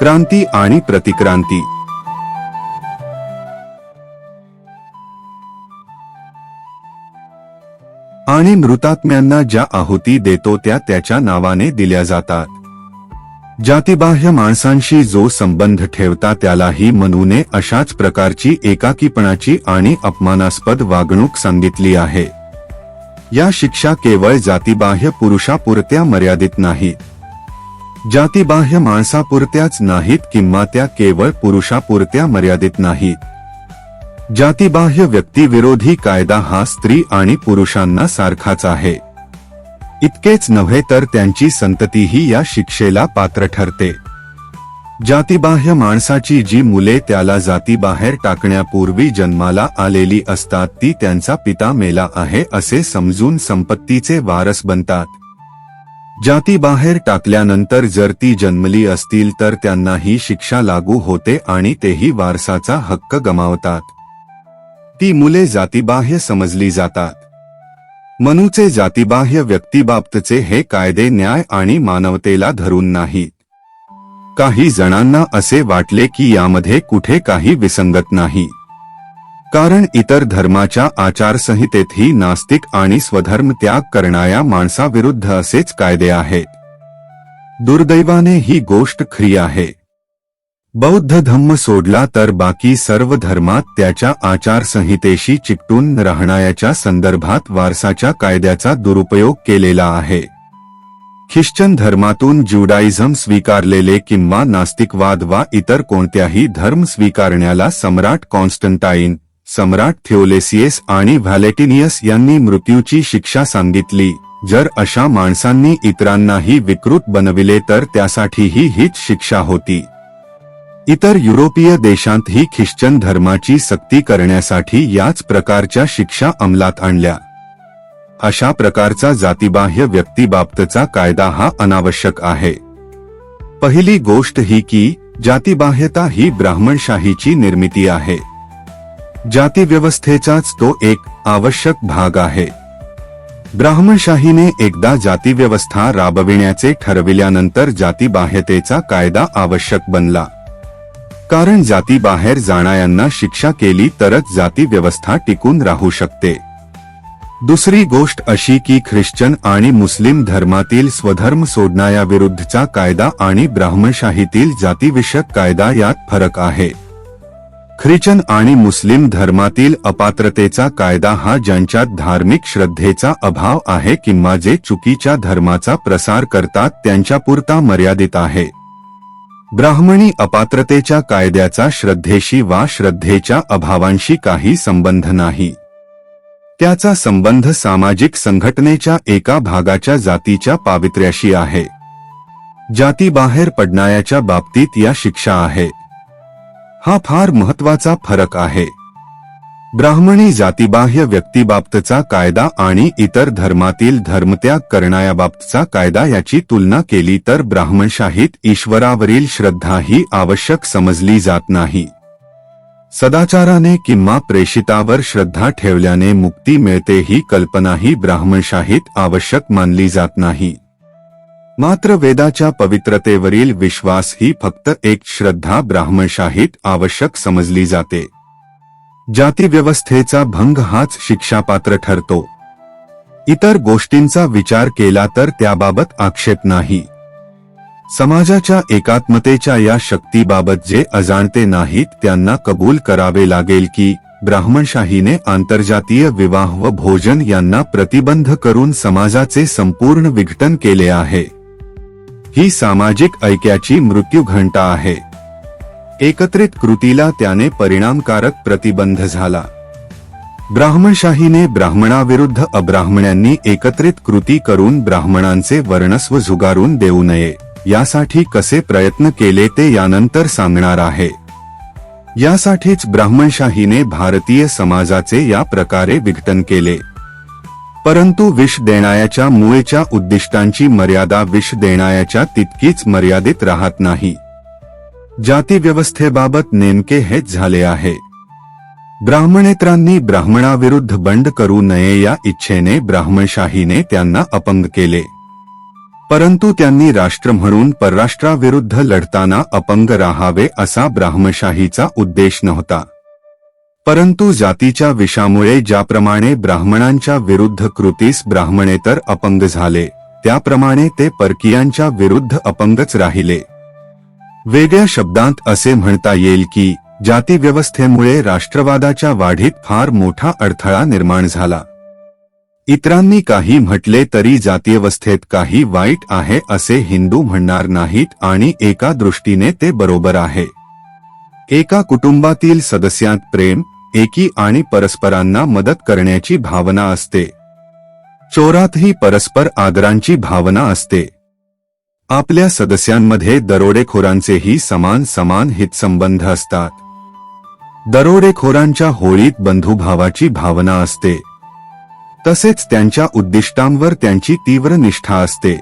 क्रांती आणि प्रतिक्रांती. आणि मृतात्म्यांना ज्या आहुती देतो त्या त्याच्या नावाने दिल्या जातात. जातीबाह्य माणसांशी जो संबंध ठेवता त्यालाही मनूने अशाच प्रकारची एकाकीपणाची आणि अपमानास्पद वागणूक सांगितली आहे. या शिक्षा केवळ जातीबाह्य पुरुषापुरत्या मर्यादित नाहीत. जातीबाह्य माणसापुरत्याच नाहीत किंवा त्या केवळ पुरुषापुरत्या मर्यादित नाहीत. जातीबाह्य व्यक्तीविरोधी कायदा हा स्त्री आणि पुरुषांना सारखाच आहे. इतकेच नव्हे तर त्यांची संततीही या शिक्षेला पात्र ठरते. जातीबाह्य माणसाची जी मुले त्याला जातीबाहेर टाकण्यापूर्वी जन्माला आलेली असतात ती त्यांचा पिता मेला आहे असे समजून संपत्तीचे वारस बनतात. जातीबाहेर टाकल्यानंतर जर ती जन्मली असतील तर त्यांना ही शिक्षा लागू होते आणि तेही वारसाचा हक्क गमावतात. ती मुले जातीबाह्य समजली जातात. मनूचे जातीबाह्य व्यक्तीबाबतचे हे कायदे न्याय आणि मानवतेला धरून नाहीत. काही जणांना असे वाटले की यामध्ये कुठे काही विसंगत नाही. कारण इतर धर्माच्या आचारसंहितेतही नास्तिक आणि स्वधर्म त्याग करणाऱ्या माणसाविरुद्ध असेच कायदे आहेत. दुर्दैवाने ही गोष्ट खरी आहे. बौद्ध धम्म सोडला तर बाकी सर्व धर्मात त्याच्या आचारसंहितेशी चिकटून राहण्याच्या संदर्भात वारसाच्या कायद्याचा दुरुपयोग केलेला आहे. ख्रिश्चन धर्मातून ज्युडाइझम स्वीकारलेले किंवा नास्तिकवाद वा इतर कोणत्याही धर्म स्वीकारण्याला सम्राट कॉन्स्टंटाईन सम्राट थिओलेसियस आणि व्हॅलेटिनियस यांनी मृत्यूची शिक्षा सांगितली. जर अशा माणसांनी इतरांनाही विकृत बनविले तर त्यासाठीही हीच शिक्षा होती. इतर युरोपीय देशांतही ख्रिश्चन धर्माची सक्ती करण्यासाठी याच प्रकारच्या शिक्षा अंमलात आणल्या. अशा प्रकारचा जातीबाह्य व्यक्तीबाबतचा कायदा हा अनावश्यक आहे. पहिली गोष्ट ही की जातीबाह्यता ही ब्राह्मणशाहीची निर्मिती आहे. जातीव्यवस्थेचाच तो एक आवश्यक भाग आहे. ब्राह्मणशाहीने एकदा जातीव्यवस्था राबविण्याचे ठरविल्यानंतर जातीबाह्यतेचा कायदा आवश्यक बनला. कारण जातीबाहेर जाणाऱ्यांना शिक्षा केली तरच जातीव्यवस्था टिकून राहू शकते. दुसरी गोष्ट अशी की ख्रिश्चन आणि मुस्लिम धर्मातील स्वधर्म सोडणाऱ्याविरुद्धचा कायदा आणि ब्राह्मणशाहीतील जातीविषयक कायदा यात फरक आहे. ख्रिचन आणि मुस्लिम धर्मातील अपात्रतेचा कायदा हा ज्यांच्यात धार्मिक श्रद्धेचा अभाव आहे किंवा जे चुकीच्या धर्माचा प्रसार करतात त्यांच्यापुरता मर्यादित आहे. ब्राह्मणी अपात्रतेच्या कायद्याचा श्रद्धेशी वा श्रद्धेच्या अभावांशी काही संबंध नाही. त्याचा संबंध सामाजिक संघटनेच्या एका भागाच्या जातीच्या पावित्र्याशी आहे. जातीबाहेर पडणाऱ्याच्या बाबतीत या शिक्षा आहे. हा फार महत्त्वाचा फरक आहे. ब्राह्मणी जातीबाह्य व्यक्तीबाबतचा कायदा आणि इतर धर्मातील धर्मत्याग करण्याबाबतचा कायदा याची तुलना केली तर ब्राह्मणशाहीत ईश्वरावरील श्रद्धा ही आवश्यक समजली जात नाही. सदाचाराने किंवा प्रेषितावर श्रद्धा ठेवल्याने मुक्ती मिळते ही कल्पनाही ब्राह्मणशाहीत आवश्यक मानली जात नाही. मात्र वेदाच्या पवित्रतेवरील विश्वास ही फक्त एक श्रद्धा ब्राह्मणशाहीत आवश्यक समजली जाते. जातीव्यवस्थेचा भंग हाच शिक्षापात्र ठरतो. इतर गोष्टींचा विचार केला तर त्याबाबत आक्षेप नाही. समाजाच्या एकात्मतेच्या या शक्तीबाबत जे अजाणते नाहीत त्यांना कबूल करावे लागेल की ब्राह्मणशाहीने आंतरजातीय विवाह व भोजन यांना प्रतिबंध करून समाजाचे संपूर्ण विघटन केले आहे. ही सामाजिक ऐक्याची मृत्यू घंटा आहे. एकत्रित कृतीला त्याने परिणामकारक प्रतिबंध झाला. ब्राह्मणशाहीने ब्राह्मणाविरुद्ध अब्राह्मणांनी एकत्रित कृती करून ब्राह्मणांचे वर्णस्व झुगारून देऊ नये यासाठी कसे प्रयत्न केले ते यानंतर सांगणार आहे. यासाठीच ब्राह्मणशाहीने भारतीय समाजाचे या प्रकारे विघटन केले. परंतु विष देणायाच्या मुळेच्या उद्दिष्टांची मर्यादा विष देणायाच्या तितकीच मर्यादित राहत नाही. जातीव्यवस्थेबाबत नेमके हेच झाले आहे. ब्राह्मणेत्रांनी ब्राह्मणाविरुद्ध बंड करू नये या इच्छेने ब्राह्मणशाहीने त्यांना अपंग केले. परंतु त्यांनी राष्ट्र म्हणून परराष्ट्राविरुद्ध लढताना अपंग राहावे असा ब्राह्मशाहीचा उद्देश नव्हता. परंतु जातीच्या विषामुळे ज्याप्रमाणे ब्राह्मणांच्या विरुद्ध कृतीस ब्राह्मणेतर अपंग झाले त्याप्रमाणे ते परकीयांच्या विरुद्ध अपंगच राहिले. वेगळ्या शब्दांत असे म्हणता येईल की जातीव्यवस्थेमुळे राष्ट्रवादाच्या वाढीत फार मोठा अडथळा निर्माण झाला. इतरांनी काही म्हटले तरी जातीयवस्थेत काही वाईट आहे असे हिंदू म्हणणार नाहीत आणि एका दृष्टीने ते बरोबर आहे. एका कुटुंबातील सदस्यांत प्रेम एकी आणि परस्परांना मदत करण्याची भावना असते. चोरातही परस्पर आदरांची भावना असते. आपल्या सदस्यांमध्ये दरोडेखोरांचेही समान समान हितसंबंध असतात. दरोडेखोरांच्या होळीत बंधुभावाची भावना असते. तसेच त्यांच्या उद्दिष्टांवर त्यांची तीव्र निष्ठा असते.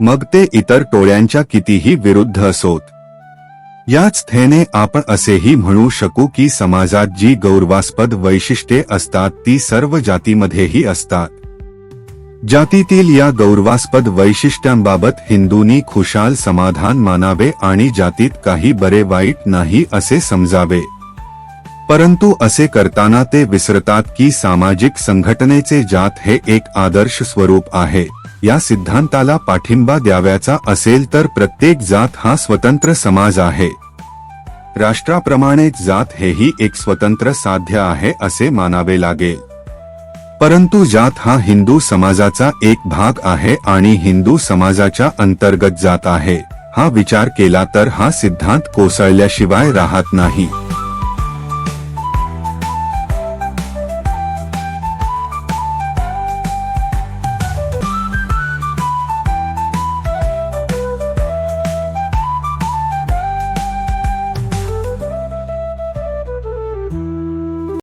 मग ते इतर टोळ्यांच्या कितीही विरुद्ध असोत. याच थेने आपण असेही म्हणू शकू की समाजात जी गौरवास्पद वैशिष्ट्ये असतात ती सर्व जातीमध्येही असतात. जातीतील या गौरवास्पद वैशिष्ट्यांबाबत हिंदूंनी खुशाल समाधान मानावे आणि जातीत काही बरे वाईट नाही असे समजावे. परंतु असे करताना ते विसरतात की सामाजिक संघटनेचे जात हे एक आदर्श स्वरूप आहे. या सिद्धांताला पाठिंबा द्याव्याचा असेल तर प्रत्येक जात हा स्वतंत्र समाज आहे. राष्ट्राप्रमाणेच जात हेही एक स्वतंत्र साध्य आहे असे मानावे लागेल. परंतु जात हा हिंदू समाजाचा एक भाग आहे आणि हिंदू समाजाच्या अंतर्गत जात आहे. हा विचार केला तर हा सिद्धांत कोसळल्याशिवाय राहत नाही.